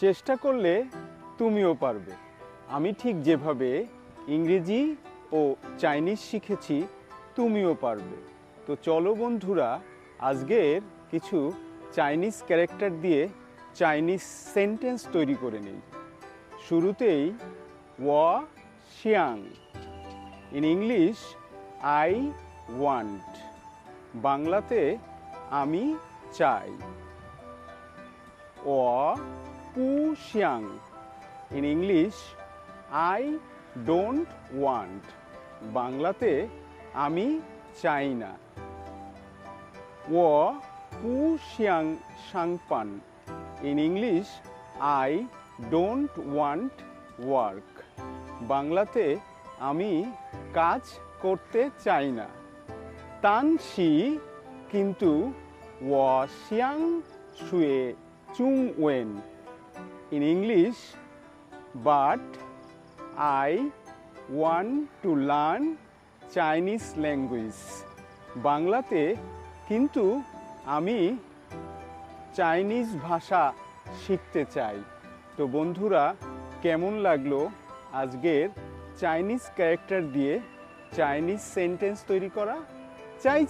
চেষ্টা করলে তুমিও পারবে। আমি ঠিক যেভাবে ইংরেজি ও চাইনিজ শিখেছি, তুমিও পারবে। তো চলো বন্ধুরা, আজকের কিছু চাইনিজ ক্যারেক্টার দিয়ে চাইনিজ সেন্টেন্স তৈরি করে নিই। শুরুতেই ওয়া Xiang. In English, I want. বাংলাতে আমি চাই। ও পু শিয়াং ইংলিশ আই ডোন্ট ওয়ান্ট বাংলাতে, আমি চাই না। ও, পু শিয়াং সাংপান। In English I don't want work বাংলাতে, আমি কাজ করতে চাই না। তান শি কিন্তু ও ওয়াশিয়াং শুয়ে চুং ওয়েন। In English but I want to learn Chinese language বাংলাতে কিন্তু আমি চাইনিজ ভাষা শিখতে চাই। তো বন্ধুরা, কেমন লাগল আজকের চাইনিজ ক্যারেক্টার দিয়ে চাইনিজ সেন্টেন্স তৈরি করা? চাই